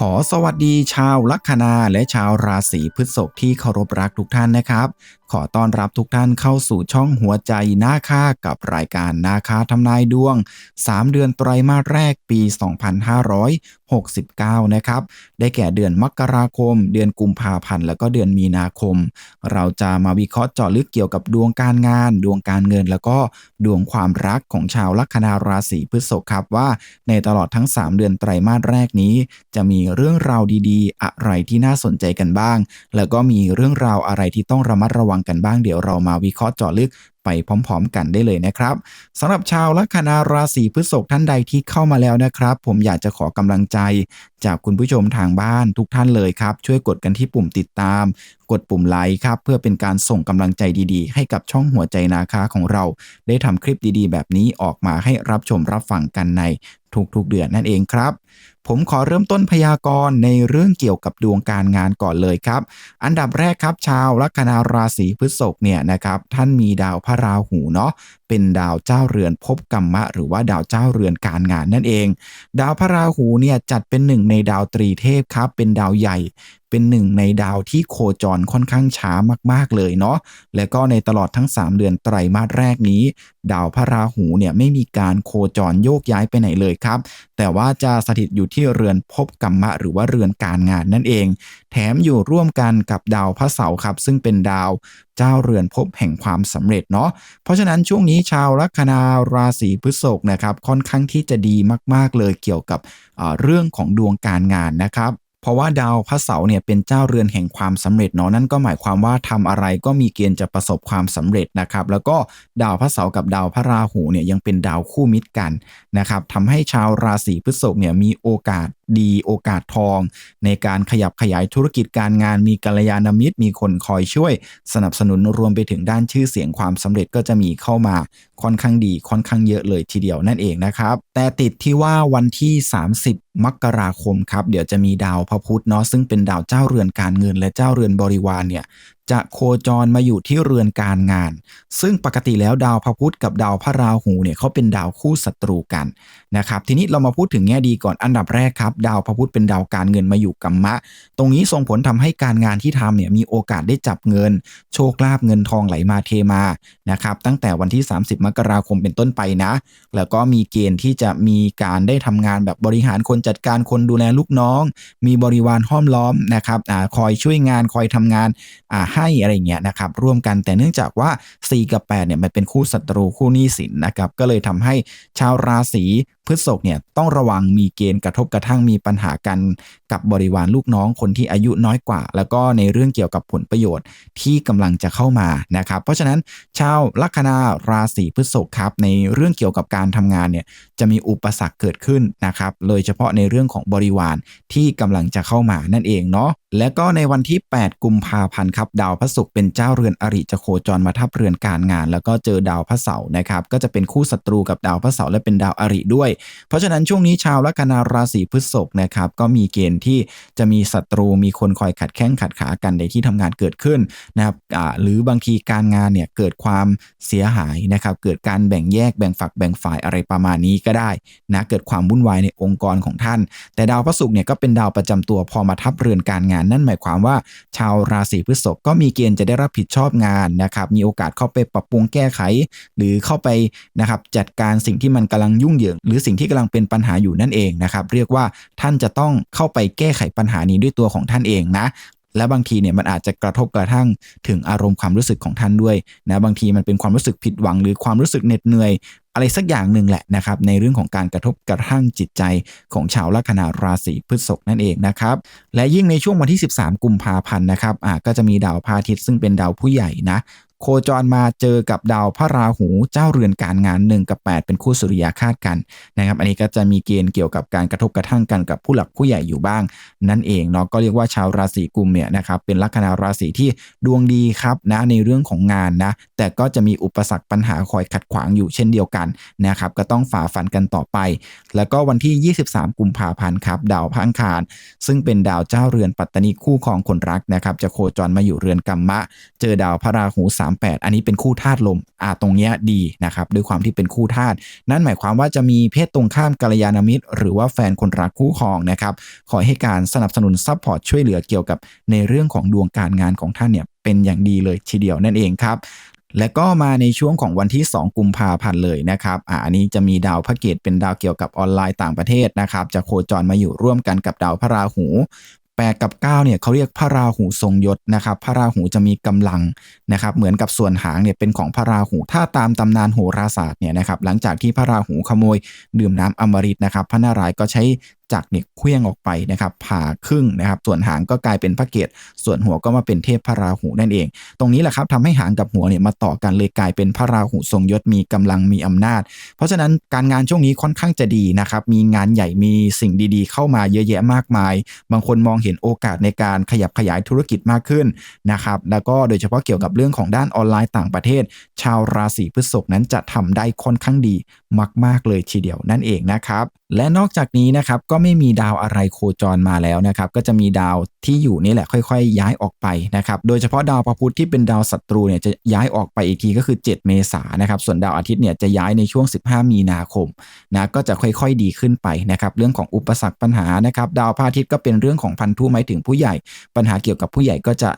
ขอสวัสดีชาวลัคนาและชาวราศีพฤษภที่เคารพรักทุกท่านนะครับ ขอต้อนรับทุกท่านเข้าสู่ช่องหัวใจหน้าค่ากับรายการนาคาทำนายดวง 3 เดือนไตรมาสแรกปี 2569 นะครับ ได้แก่เดือนมกราคม เดือนกุมภาพันธ์ แล้วก็เดือนมีนาคม เราจะมาวิเคราะห์เจาะลึกเกี่ยวกับดวงการงาน ดวงการเงิน แล้วก็ดวงความรักของชาวลัคนาราศีพฤษภครับว่า ในตลอดทั้ง 3 เดือนไตรมาสแรกนี้ จะมีเรื่องราวดีๆ อะไรที่น่าสนใจกันบ้าง แล้วก็มีเรื่องราวอะไรที่ต้องระมัดระวังกันบ้างเดี๋ยวเรามาวิเคราะห์เจาะลึก ไปพร้อมๆ กันได้เลยนะครับสำหรับชาวลัคนาราศีพฤษภท่านใดที่เข้ามาแล้วนะครับ ผมอยากจะขอกำลังใจ จากคุณผู้ชมทางบ้านทุกท่านเลยครับ ช่วยกดกันที่ปุ่มติดตาม กดปุ่มไลค์ครับ เพื่อเป็นการส่งกำลังใจดีๆ ให้กับช่องหัวใจนาคาของเรา ได้ทำคลิปดีๆ แบบนี้ออกมาให้รับชมรับฟังกันในทุกๆเดือนนั่นเองครับ ผมขอเริ่มต้นพยากรณ์ในเรื่องเกี่ยวกับดวงการงานก่อนเลยครับ อันดับแรกครับชาวลัคนาราศีพฤษภเนี่ยนะครับท่านมีดาวพระราหูเนาะเป็นดาวเจ้าเรือนภพกรรมะ หรือว่าดาวเจ้าเรือนการงานนั่นเอง ดาวพระราหูเนี่ยจัดเป็นหนึ่งในดาวตรีเทพครับเป็นดาวใหญ่ เป็นหนึ่งในดาวที่โคจรค่อนข้างช้ามากๆเลยเนาะและก็ในตลอดทั้ง 3 เดือนไตรมาสแรกนี้ ดาวพระราหูเนี่ยไม่มีการโคจรโยกย้ายไปไหนเลยครับ แต่ว่าจะสถิตอยู่ที่เรือนภพกรรมะ หรือว่าเรือนการงานนั่นเอง แถมอยู่ร่วมกันกับดาวพระเสาร์ครับ ซึ่งเป็นดาวเจ้าเรือนภพแห่งความสำเร็จเนาะเพราะฉะนั้นช่วงนี้ชาวลัคนาราศีพฤษภนะครับค่อนข้างที่จะดีมาก ๆ เลยเกี่ยวกับเรื่องของดวงการงานนะครับ เพราะว่าดาวพระเสาร์เนี่ยเป็นเจ้าเรือนแห่งความสำเร็จเนาะนั่นก็หมายความว่าทำอะไรก็มีเกณฑ์จะประสบความสำเร็จนะครับ แล้วก็ดาวพระเสาร์กับดาวพระราหูเนี่ยยังเป็นดาวคู่มิตรกันนะครับทำให้ชาวราศีพฤษภเนี่ยมีโอกาสดีโอกาสทอง ในการขยับขยายธุรกิจการงานมีกัลยาณมิตร มีคนคอยช่วย สนับสนุนรวมไปถึงด้านชื่อเสียงความสำเร็จก็จะมีเข้ามาค่อนข้างดีค่อนข้างเยอะเลยทีเดียวนั่นเองนะครับ แต่ติดที่ว่าวันที่ 30 มกราคมครับเดี๋ยวจะมีดาวพระพุธเนาะซึ่งเป็นดาวเจ้าเรือนการเงินและเจ้าเรือนบริวารเนี่ย จะโคจรมาอยู่ที่เรือนการงาน ซึ่งปกติแล้วดาวพระพุธกับดาวพระราหูเนี่ยเขาเป็นดาวคู่ศัตรูกันนะครับทีนี้เรามาพูดถึงแง่ดีก่อนอันดับแรกครับ ดาวพระพุธเป็นดาวการเงินมาอยู่กัมมะ ตรงนี้ส่งผลทำให้การงานที่ทำเนี่ยมีโอกาสได้จับเงิน โชคลาภเงินทองไหลมาเทมานะครับตั้งแต่วันที่ 30 มกราคมเป็นต้นไปนะ แล้วก็มีเกณฑ์ที่จะมีการได้ทำงานแบบบริหารคนจัดการคนดูแลลูกน้อง มีบริวารห้อมล้อมนะครับอคอยช่วยงานคอยทำงานให้อะไรเงี้ยนะครับร่วมกันแต่เนื่องจากว่า 4 กับ 8 เนี่ยมันเป็นคู่ศัตรูคู่หนี้สินนะครับก็เลยทำให้ชาวราศีพฤษภเนี่ยต้องระวังมีเกณฑ์กระทบกระทั่งมีปัญหากันกับบริวารลูกน้องคนที่อายุน้อยกว่า แล้วก็ในเรื่องเกี่ยวกับผลประโยชน์ที่กำลังจะเข้ามานะครับ เพราะฉะนั้นชาวลัคนาราศีพฤษภครับ ในเรื่องเกี่ยวกับการทำงานเนี่ยจะมีอุปสรรคเกิดขึ้นนะครับโดยเฉพาะในเรื่องของบริวารที่กำลังจะเข้ามานั่นเองเนาะและก็ในวันที่ 8 กุมภาพันธ์ครับดาวพระศุกร์เป็นเจ้าเรือนอริจะโคจรมาทับเรือนการงาน แล้วก็เจอดาวพระเสาร์นะครับ ก็จะเป็นคู่ศัตรูกับดาวพระเสาร์และเป็นดาวอริด้วย เพราะฉะนั้นช่วงนี้ชาวลัคนาราศีพฤษภนะครับก็มีเกณฑ์ที่จะมีศัตรูมีคนคอยขัดแข้งขัดขากันในที่ทำงานเกิดขึ้นนะครับหรือบางทีการงานเนี่ยเกิดความเสียหายนะครับเกิดการแบ่งแยกแบ่งฝักแบ่งฝ่ายอะไรประมาณนี้ก็ได้นะเกิดความวุ่นวายในองค์กรของท่าน แต่ดาวพระศุกร์เนี่ยก็เป็นดาวประจำตัวพอมาทับเรือนการงาน นั่นหมายความว่า ชาวราศีพฤษภก็มีเกณฑ์จะได้รับผิดชอบงานนะครับ มีโอกาสเข้าไปปรับปรุงแก้ไข หรือเข้าไปนะครับจัดการสิ่งที่มันกำลังยุ่งเหยิง หรือสิ่งที่กำลังเป็นปัญหาอยู่นั่นเองนะครับเรียกว่าท่านจะต้องเข้าไปแก้ไขปัญหานี้ด้วยตัวของท่านเองนะและบางทีเนี่ยมันอาจจะกระทบกระทั่งถึงอารมณ์ความรู้สึกของท่านด้วยนะบางทีมันเป็นความรู้สึกผิดหวัง หรือความรู้สึกเหน็ดเหนื่อย อะไรสักอย่างหนึ่งแหละนะครับ ในเรื่องของการกระทบกระทั่งจิตใจของชาวลัคนาราศีพฤษภนั่นเองนะครับ และยิ่งในช่วงวันที่ 13 กุมภาพันธ์นะครับอ่าก็จะมีดาวพาทิตย์ซึ่งเป็นดาวผู้ใหญ่นะ โคจรมาเจอกับดาวพระราหูเจ้าเรือนการงาน 1 กับ 8 เป็นคู่สุริยาคาดกันนะครับ อันนี้ก็จะมีเกณฑ์เกี่ยวกับการกระทบกระทั่งกันกับผู้หลักผู้ใหญ่อยู่บ้าง นั่นเองเนาะก็เรียกว่าชาวราศีกุมเนี่ยนะครับเป็นลัคนาราศีที่ดวงดีครับนะในเรื่องของงานนะแต่ก็จะมีอุปสรรคปัญหาคอยขัดขวางอยู่เช่นเดียวกันนะครับก็ต้องฝ่าฟันกันต่อไป แล้วก็วันที่ 23 กุมภาพันธ์ครับดาวพังคาร ซึ่งเป็นดาวเจ้าเรือนปัตตานีคู่ของคนรักนะครับจะโคจรมาอยู่เรือนกัมมะ เจอดาวพระราหูส38 อันนี้เป็นคู่ธาตุลมอ่าตรงเนี้ยดีนะครับด้วยความที่เป็นคู่ธาตุนั่นหมายความว่าจะมีเพศตรงข้ามกัลยาณมิตร หรือว่าแฟนคนรักคู่ครองนะครับขอให้การสนับสนุนซัพพอร์ตช่วยเหลือเกี่ยวกับในเรื่องของดวงการงานของท่านเนี่ยเป็นอย่างดีเลยทีเดียวนั่นเองครับและก็มาในช่วงของวันที่ 2 กุมภาพันธ์เลยนะครับอ่าอันนี้จะมีดาวพระเกตเป็นดาวเกี่ยวกับออนไลน์ต่างประเทศนะครับ จะโคจรมาอยู่ร่วมกันกับดาวพระราหู 8 กับ 9เนี่ยเขาเรียกพระราหูทรงยศนะครับพระราหูจะมีกำลังนะครับเหมือนกับส่วนหางเนี่ยเป็นของพระราหู ถ้าตามตำนานโหราศาสตร์เนี่ยนะครับหลังจากที่พระราหูขโมยดื่มน้ำอมฤตนะครับพระนารายณ์ก็ใช้จักเนี่ยเคลื่องออกไปนะครับผ่าครึ่งนะครับ ส่วนหางก็กลายเป็นพระเกศส่วนหัวก็มาเป็นเทพพระราหูนั่นเอง ตรงนี้แหละครับทำให้หางกับหัวเนี่ยมาต่อกันเลยกลายเป็นพระราหูทรงยศมีกำลังมีอำนาจ เพราะฉะนั้นการงานช่วงนี้ค่อนข้างจะดีนะครับ มีงานใหญ่มีสิ่งดีๆ เข้ามาเยอะแยะมากมาย บางคนมองเห็นโอกาสในการขยับขยายธุรกิจมากขึ้นนะครับ แล้วก็โดยเฉพาะเกี่ยวกับเรื่องของด้านออนไลน์ต่างประเทศ ชาวราศีพฤษภนั้นจะทำได้ค่อนข้างดี มาก ๆ เลยทีเดียวนั่นเองนะครับ และนอกจากนี้นะครับก็ไม่มีดาวอะไรโคจรมาแล้วนะครับ ก็จะมีดาวที่อยู่นี่แหละค่อย ๆ ย้ายออกไปนะครับ โดยเฉพาะดาวพระพุธที่เป็นดาวศัตรูเนี่ยจะย้ายออกไปอีกทีก็คือ 7 เมษายนนะครับ ส่วนดาวอาทิตย์เนี่ยจะย้ายในช่วง 15 มีนาคมนะก็จะค่อยๆดีขึ้นไปนะครับ เรื่องของอุปสรรคปัญหานะครับ ดาวพระอาทิตย์ก็เป็นเรื่องของพันธุหมายถึงผู้ใหญ่ ปัญหาเกี่ยวกับผู้ใหญ่ก็จะ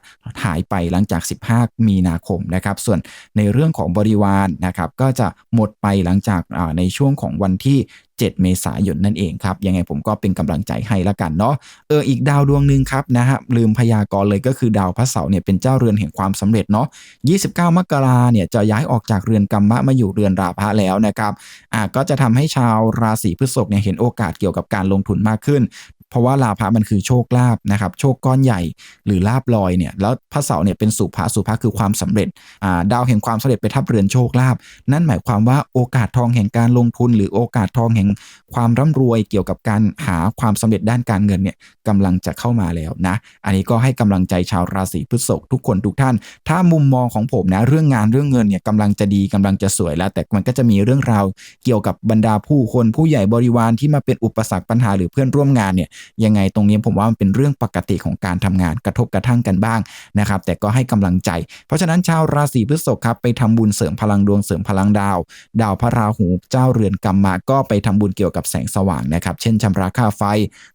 หายไปหลังจาก 15 มีนาคมนะครับ ส่วนในเรื่องของบริวารนะครับก็จะหมดไปหลังจากในช่วงของวันที่ 7 เมษายนนั่นเองครับ ยังไงผมก็เป็นกำลังใจให้ละกันเนาะเอออีกดาวดวงหนึ่งครับนะฮะลืมพยากรณ์เลยก็คือดาวพระเสาร์เนี่ยเป็นเจ้าเรือนแห่งความสำเร็จเนาะ29 มกราเนี่ยจะย้ายออกจากเรือนกรรมะมาอยู่เรือนราพะแล้วนะครับอ่าก็จะทำให้ชาวราศีพฤษภเนี่ยเห็นโอกาสเกี่ยวกับการลงทุนมากขึ้น เพราะว่าลาภะมันคือโชคลาภนะครับ โชคก้อนใหญ่หรือลาบลอยเนี่ย แล้วพระเสาร์เนี่ยเป็นสุภาสุภาคือความสำเร็จอ่าดาวแห่งความสำเร็จไปทับเรือนโชคลาภนั่นหมายความว่าโอกาสทองแห่งการลงทุน หรือโอกาสทองแห่งความร่ำรวยเกี่ยวกับการหาความสำเร็จด้านการเงินเนี่ยกำลังจะเข้ามาแล้วนะ อันนี้ก็ให้กำลังใจชาวราศีพฤษภทุกคนทุกท่าน ถ้ามุมมองของผมนะเรื่องงานเรื่องเงินเนี่ยกำลังจะดีกำลังจะสวยแล้ว แต่มันก็จะมีเรื่องราวเกี่ยวกับบรรดาผู้คนผู้ใหญ่บริวารที่มาเป็นอุปสรรคปัญหาหรือเพื่อนร่วมงานเนี่ยยังไงตรงนี้ผมว่ามันเป็นเรื่องปกติของการทำงานกระทบกระทั่งกันบ้างนะครับ แต่ก็ให้กำลังใจ เพราะฉะนั้นชาวราศีพฤษภครับไปทำบุญเสริมพลังดวงเสริมพลังดาว ดาวพระราหูเจ้าเรือนกรรมมาก็ไปทำบุญเกี่ยวกับแสงสว่างนะครับ เช่นชำระค่าไฟ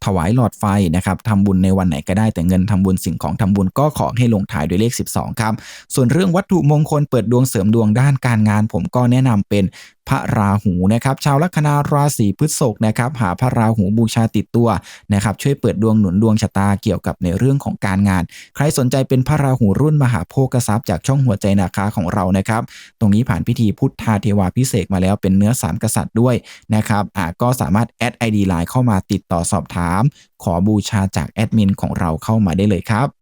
ถวายหลอดไฟนะครับทำบุญในวันไหนก็ได้แต่เงินทำบุญสิ่งของทำบุญก็ขอให้ลงท้ายด้วยเลข 12ครับส่วนเรื่องวัตถุมงคลเปิดดวงเสริมดวงด้านการงาน ผมก็แนะนำเป็นพระราหูนะครับ ชาวลัคนาราศีพฤษภนะครับ หาพระราหูบูชาติดตัวนะครับ ช่วยเปิดดวงหนุนดวงชะตาเกี่ยวกับในเรื่องของการงาน ใครสนใจเป็นพระราหูรุ่นมหาโภคทรัพย์จากช่องหัวใจนาคาของเรานะครับ ตรงนี้ผ่านพิธีพุทธาเทวาพิเศษมาแล้วเป็นเนื้อสามกษัตริย์ด้วยนะครับอ่าก็สามารถแอดไอดีไลน์เข้ามาติดต่อสอบถาม ขอบูชาจากแอดมินของเราเข้ามาได้เลยครับ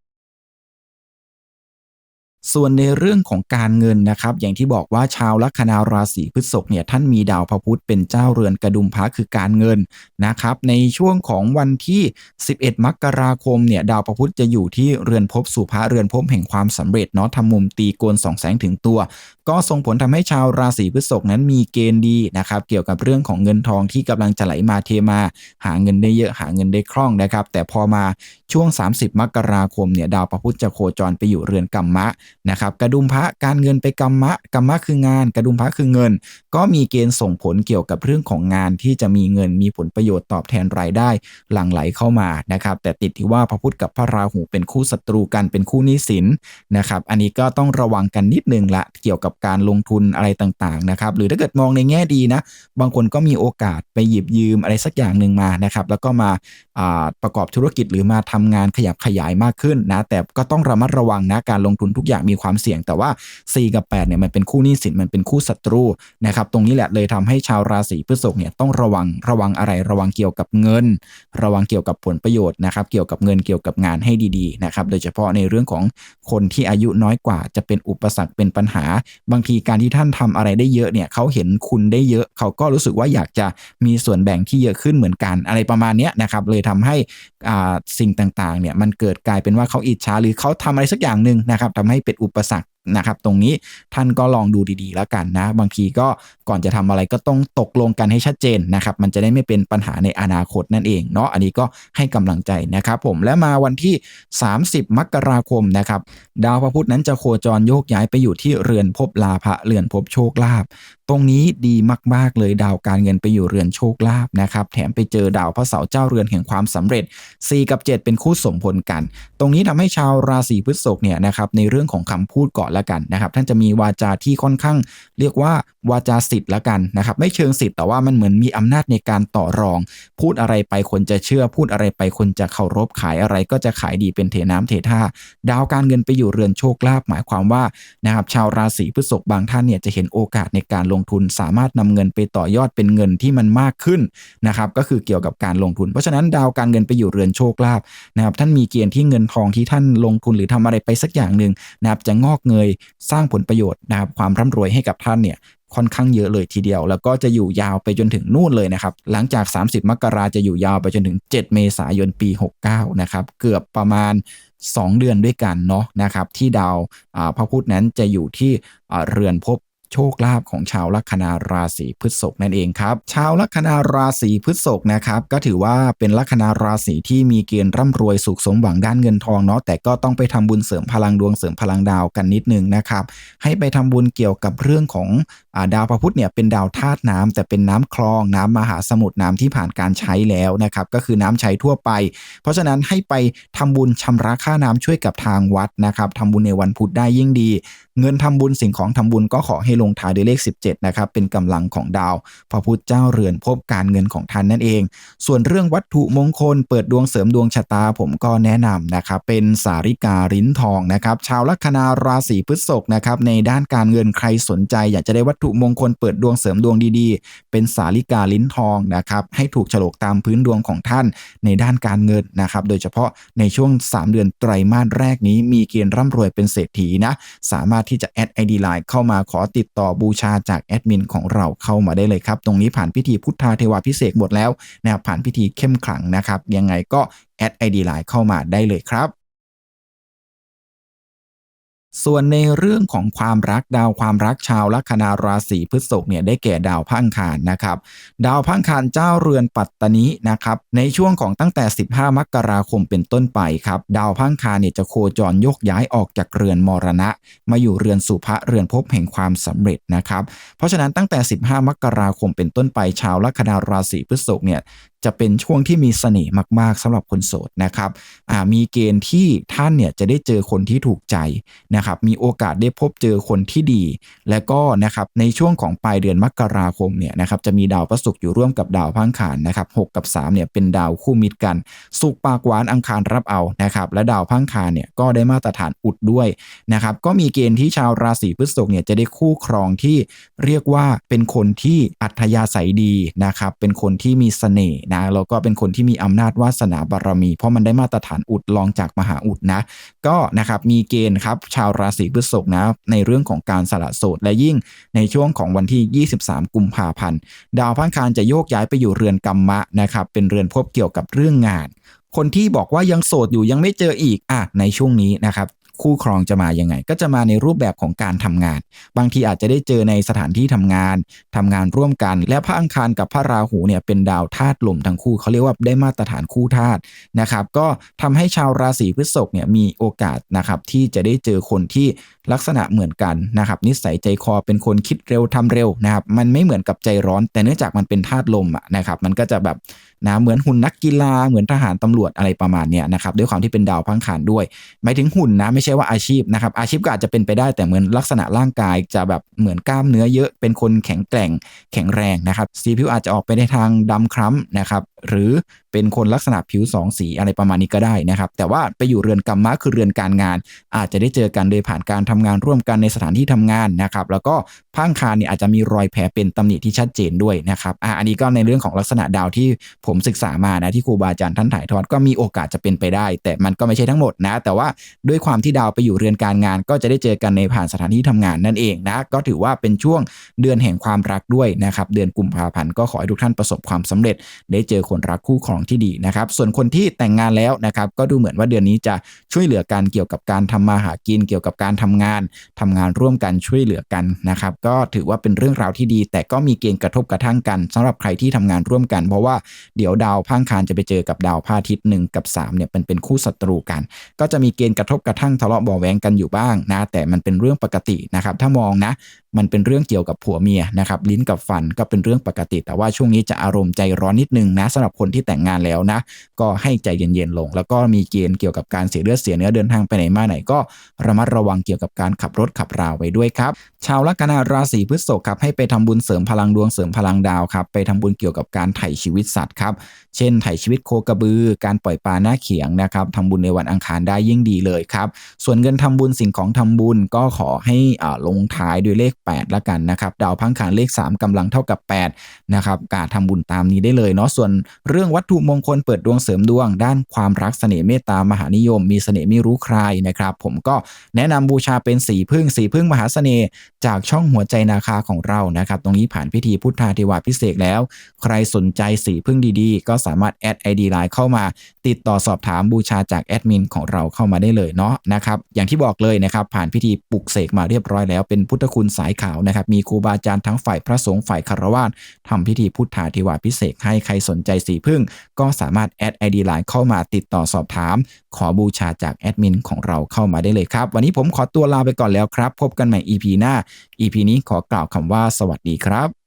ส่วนในเรื่องของการเงินนะครับ อย่างที่บอกว่าชาวลัคนาราศีพฤษภเนี่ยท่านมีดาวพระพุธเป็นเจ้าเรือนกระดุมพระคือการเงินนะครับ ในช่วงของวันที่ 11 มกราคมเนี่ยดาวพระพุธจะอยู่ที่เรือนภพสุภาเรือนภพแห่งความสำเร็จเนาะทำมุมตีโกนสองแสงถึงตัว ก็ส่งผลทำให้ชาวราศีพฤษภนั้นมีเกณฑ์ดีนะครับ เกี่ยวกับเรื่องของเงินทองที่กำลังจะไหลมาเทมา หาเงินได้เยอะหาเงินได้คล่องนะครับ แต่พอมาช่วง 30 มกราคมเนี่ยดาวพระพุธจะโคจรไปอยู่เรือนกรรมะนะครับกระดุมพระการเงินไปกรรมะกรรมะคืองาน กระดุมพระคือเงิน ก็มีเกณฑ์ส่งผลเกี่ยวกับเรื่องของงานที่จะมีเงินมีผลประโยชน์ตอบแทนรายได้หลั่งไหลเข้ามานะครับแต่ติดที่ว่าพระพุธกับพระราหูเป็นคู่ศัตรูกันเป็นคู่นิสินนะครับอันนี้ก็ต้องระวังกันนิดนึงละเกี่ยวกับการลงทุนอะไรต่างๆนะครับหรือถ้าเกิดมองในแง่ดีนะ บางคนก็มีโอกาสไปหยิบยืมอะไรสักอย่างหนึ่งมานะครับแล้วก็มา ประกอบธุรกิจหรือมาทำงานขยับขยายมากขึ้นนะ แต่ก็ต้องระมัดระวังนะการลงทุนทุกอย่างมีความเสี่ยง แต่ว่า 4 กับ8เนี่ยมันเป็นคู่หนี้สินมันเป็นคู่ศัตรูนะครับตรงนี้แหละเลยทำให้ชาวราศีพฤษภเนี่ยต้องระวังระวังอะไรระวังเกี่ยวกับเงิน ระวังเกี่ยวกับผลประโยชน์นะครับเกี่ยวกับเงินเกี่ยวกับงานให้ดีๆนะครับโดยเฉพาะในเรื่องของคนที่อายุน้อยกว่า จะเป็นอุปสรรคเป็นปัญหา บางทีการที่ท่านทำอะไรได้เยอะเนี่ยเขาเห็นคุณได้เยอะ เขาก็รู้สึกว่าอยากจะมีส่วนแบ่งที่เยอะขึ้นเหมือนกันอะไรประมาณนี้นะครับเลยททำให้สิ่งต่างๆเนี่ยมันเกิดกลายเป็นว่าเขาอิจฉาหรือเขาทำอะไรสักอย่างหนึ่งนะครับทำให้เป็นอุปสรรค นะครับตรงนี้ท่านก็ลองดูดีๆ แล้วกันนะ บางทีก็ก่อนจะทำอะไรก็ต้องตกลงกันให้ชัดเจนนะครับ มันจะได้ไม่เป็นปัญหาในอนาคตนั่นเองเนาะอันนี้ก็ให้กำลังใจนะครับผมและมาวันที่ 30 มกราคมนะครับดาวพระพุธนั้นจะโคจรโยกย้ายไปอยู่ที่เรือนภพลาภะเรือนภพโชคลาภตรงนี้ดีมาก ๆ เลยดาวการเงินไปอยู่เรือนโชคลาภนะครับแถมไปเจอดาวพระเสาร์เจ้าเรือนแห่งความสำเร็จ 4 กับ 7 เป็นคู่สมผลกัน ตรงนี้ทำให้ชาวราศีพฤษภเนี่ยนะครับในเรื่องของคำพูดก่อนละกันนะครับท่านจะมีวาจาที่ค่อนข้าง เรียกว่าวาจาสิทธิ์ละกันนะครับไม่เชิงสิทธิ์แต่ว่ามันเหมือนมีอำนาจในการต่อรอง พูดอะไรไปคนจะเชื่อ พูดอะไรไปคนจะเคารพขายอะไรก็จะขายดีเป็นเทน้ำเทท่า ดาวการเงินไปอยู่เรือนโชคลาภหมายความว่านะครับชาวราศีพฤษภบางท่านเนี่ยจะเห็นโอกาสในการลงทุน สามารถนำเงินไปต่อยอดเป็นเงินที่มันมากขึ้นนะครับก็คือเกี่ยวกับการลงทุน เพราะฉะนั้นดาวการเงินไปอยู่เรือนโชคลาภนะครับท่านมีเกณฑ์ที่เงินทองที่ท่านลงทุนหรือทำอะไรไปสักอย่างหนึ่งนะครับจะงอกเงยสร้างผลประโยชน์นะครับความร่ำรวยให้กับท่านเนี่ยค่อนข้างเยอะเลยทีเดียว แล้วก็จะอยู่ยาวไปจนถึงนู่นเลยนะครับ หลังจาก 30 มกราจะอยู่ยาวไปจนถึง 7 เมษายนปี 69 นะครับ เกือบประมาณ 2 เดือนด้วยกันเนาะนะครับ ที่ดาวพระพุธนั้นจะอยู่ที่เรือนภพ โชคลาภของชาวลัคนาราศีพฤษภนั่นเองครับ ชาวลัคนาราศีพฤษภนะครับก็ถือว่าเป็นลัคนาราศีที่มีเกณฑ์ร่ำรวยสุขสมหวังด้านเงินทองเนาะแต่ก็ต้องไปทำบุญเสริมพลังดวงเสริมพลังดาวกันนิดนึงนะครับให้ไปทำบุญเกี่ยวกับเรื่องของดาวพระพุธเนี่ยเป็นดาวธาตุน้ำแต่เป็นน้ำคลองน้ำมหาสมุทรน้ำที่ผ่านการใช้แล้วนะครับก็คือน้ำใช้ทั่วไป เพราะฉะนั้นให้ไปทำบุญชำระค่าน้ำช่วยกับทางวัดนะครับทำบุญในวันพุธได้ยิ่งดี เงินทำบุญสิ่งของทำบุญก็ขอให้ลงท้ายด้วยเลข 17นะครับเป็นกำลังของดาว พระพุธเจ้าเรือนพบการเงินของท่านนั่นเอง ส่วนเรื่องวัตถุมงคล เปิดดวงเสริมดวงชะตาผมก็แนะนำนะครับเป็นสาริกาลิ้นทองนะครับชาวลัคนาราศีพฤษภนะครับในด้านการเงินใครสนใจ อยากจะได้วัตถุมงคลเปิดดวงเสริมดวงดีๆ เป็นสาลิกาลิ้นทองนะครับให้ถูกฉลกตามพื้นดวงของท่านในด้านการเงินนะครับโดยเฉพาะในช่วง 3 เดือนไตรมาสแรกนี้มีเกณฑ์ร่ำรวยเป็นเศรษฐีนะสามารถที่จะแอดไอดีไลน์เข้ามาขอติดต่อบูชาจากแอดมินของเราเข้ามาได้เลยครับ ตรงนี้ผ่านพิธีพุทธาเทวาพิเศษหมดแล้วนะครับผ่านพิธีเข้มขลังนะครับ ยังไงก็แอดไอดีไลน์เข้ามาได้เลยครับ ส่วนในเรื่องของความรักดาวความรักชาวลัคนาราศีพฤษภเนี่ยได้แก่ดาวพังคารนะครับ ดาวพังคารเจ้าเรือนปัตตานีนะครับในช่วงของตั้งแต่ 15 มกราคมเป็นต้นไปครับดาวพังคารเนี่ยจะโคจรยกย้ายออกจากเรือนมรณะ มาอยู่เรือนสุภะเรือนภพแห่งความสำเร็จนะครับ เพราะฉะนั้นตั้งแต่ 15 มกราคมเป็นต้นไปชาวลัคนาราศีพฤษภเนี่ยจะเป็นช่วงที่มีเสน่ห์มาก ๆสำหรับคนโสดนะครับมีเกณฑ์ที่ท่านเนี่ยจะได้เจอคนที่ถูกใจนะครับ มีโอกาสได้พบเจอคนที่ดี และก็นะครับในช่วงของปลายเดือนมกราคมเนี่ยนะครับจะมีดาวพระศุกร์อยู่ร่วมกับดาวพังคารนะครับหกับ3เนี่ยเป็นดาวคู่มิตรกัน สุกปากหวานอังคารรับเอานะครับ และดาวพังคารเนี่ยก็ได้มาตรฐานอุดด้วยนะครับ ก็มีเกณฑ์ที่ชาวราศีพฤษภเนี่ยจะได้คู่ครองที่เรียกว่าเป็นคนที่อัธยาศัยดีนะครับ เป็นคนที่มีเสน่ห์นะแล้วก็เป็นคนที่มีอำนาจวาสนาบารมี เพราะมันได้มาตรฐานอุดลองจากมหาอุดนะ ก็นะครับมีเกณฑ์ครับชาวราศีพฤษภนะในเรื่องของการสละโสดและยิ่งในช่วงของวันที่ 23 กุมภาพันธ์ดาวพังคารจะโยกย้ายไปอยู่เรือนกรรมะนะครับเป็นเรือนพบเกี่ยวกับเรื่องงานคนที่บอกว่ายังโสดอยู่ยังไม่เจออีกอะในช่วงนี้นะครับ คู่ครองจะมายังไง ก็จะมาในรูปแบบของการทำงาน บางทีอาจจะได้เจอในสถานที่ทำงานทำงานร่วมกัน และพระอังคารกับพระราหูเนี่ยเป็นดาวธาตุลมทั้งคู่เขาเรียกว่าได้มาตรฐานคู่ธาตุนะครับ ก็ทำให้ชาวราศีพฤษภเนี่ยมีโอกาสนะครับที่จะได้เจอคนที่ลักษณะเหมือนกันนะครับนิสัยใจคอเป็นคนคิดเร็วทำเร็วนะครับมันไม่เหมือนกับใจร้อน แต่เนื่องจากมันเป็นธาตุลมอะนะครับมันก็จะแบบนะเหมือนหุ่นนักกีฬาเหมือนทหารตำรวจอะไรประมาณเนี้ยนะครับด้วยความที่เป็นดาวพังขานด้วยหมายถึงหุ่นนะไม่ใช่ช่ว่าอาชีพนะครับ อาชีพก็อาจจะเป็นไปได้แต่เหมือนลักษณะร่างกายจะแบบเหมือนกล้ามเนื้อเยอะเป็นคนแข็งแกร่งแข็งแรงนะครับสีผิวอาจจะออกไปในทางดำคล้ำนะครับ หรือเป็นคนลักษณะผิวสองสีอะไรประมาณนี้ก็ได้นะครับ แต่ว่าไปอยู่เรือนกรรมะคือเรือนการงาน อาจจะได้เจอกันโดยผ่านการทำงานร่วมกันในสถานที่ทำงานนะครับ แล้วก็พังคารเนี่ยอาจจะมีรอยแผลเป็นตำหนิที่ชัดเจนด้วยนะครับอ่าอันนี้ก็ในเรื่องของลักษณะดาวที่ผมศึกษามานะที่ครูบาอาจารย์ท่านถ่ายทอดก็มีโอกาสจะเป็นไปได้ แต่มันก็ไม่ใช่ทั้งหมดนะ แต่ว่าด้วยความที่ดาวไปอยู่เรือนการงาน ก็จะได้เจอกันในผ่านสถานที่ทำงานนั่นเองนะก็ถือว่าเป็นช่วงเดือนแห่งความรักด้วยนะครับเดือนกุมภาพันธ์ก็ขอให้ทุกท่านประสบความสำเร็จ ได้เจอคนรักคู่ครององที่ดีนะครับ ส่วนคนที่แต่งงานแล้วนะครับ ก็ดูเหมือนว่าเดือนนี้จะช่วยเหลือกันเกี่ยวกับการทำมาหากินเกี่ยวกับการทำงานทำงานร่วมกันช่วยเหลือกันนะครับ ก็ถือว่าเป็นเรื่องราวที่ดี แต่ก็มีเกณฑ์กระทบกระทั่งกันสำหรับใครที่ทำงานร่วมกัน เพราะว่าเดี๋ยวดาวพังคารจะไปเจอกับดาวพาทิตย์หนึ่งกับ3เนี่ยเป็นเป็นคู่ศัตรูกัน ก็จะมีเกณฑ์กระทบกระทั่งทะเลาะเบาะแวงกันอยู่บ้างนะแต่มันเป็นเรื่องปกตินะครับ ถ้ามองนะมันเป็นเรื่องเกี่ยวกับผัวเมียนะครับลิ้นกับฟันก็เป็นเรื่องปกติ แต่ว่าช่วงนี้จะอารมณ์ใจร้อนนิดนึงนะสำหรับคนที่แต่งงานแล้วนะ ก็ให้ใจเย็นๆลง แล้วก็มีเกณฑ์เกี่ยวกับการเสียเลือดเสียเนื้อเดินทางไปไหนมาไหนก็ระมัดระวังเกี่ยวกับการขับรถขับราไว้ด้วยครับชาวลัคนาราศีพฤษภครับให้ไปทำบุญเสริมพลังดวงเสริมพลังดาวครับไปทำบุญเกี่ยวกับการไถ่ชีวิตสัตว์ครับเช่นไถ่ชีวิตโคกระบือ การปล่อยปลาหน้าเขียงนะครับทำบุญในวันอังคารได้ยิ่งดีเลยครับส่วนเงินทำบุญสิ่งของทำบุญก็ขอให้ลงท้ายด้วยเลข 8 ละกันนะครับดาวพังคารเลข 3กำลังเท่ากับ8นะครับการทำบุญตามนี้ได้เลยเนาะส่วนเรื่องวัตถุมงคลเปิดดวงเสริมดวง ด้านความรักเสน่ห์เมตตามหานิยม มีเสน่ห์ไม่รู้ใครนะครับ ผมก็แนะนำบูชาเป็นสีพึ่งสีพึ่งมหาเสน่ห์จากช่องหัวใจนาคาของเรานะครับ ตรงนี้ผ่านพิธีพุทธาเทวาพิเศษแล้ว ใครสนใจสีพึ่งดีๆ ก็สามารถแอดไอดีไลน์เข้ามา ติดต่อสอบถามบูชาจากแอดมินของเราเข้ามาได้เลยเนาะนะครับอย่างที่บอกเลยนะครับ ผ่านพิธีปลุกเสกมาเรียบร้อยแล้วเป็นพุทธคุณสายขาวนะครับ มีครูบาอาจารย์ทั้งฝ่ายพระสงฆ์ฝ่ายคารวาสทำพิธีพุทธาเทวาพิเศษให้ใครสนใจสีพึ่ง ก็สามารถแอดไอดีไลน์เข้ามาติดต่อสอบถาม ขอบูชาจากแอดมินของเราเข้ามาได้เลยครับ วันนี้ผมขอตัวลาไปก่อนแล้วครับ พบกันใหม่ EP หน้า EP นี้ขอกล่าวคำว่าสวัสดีครับ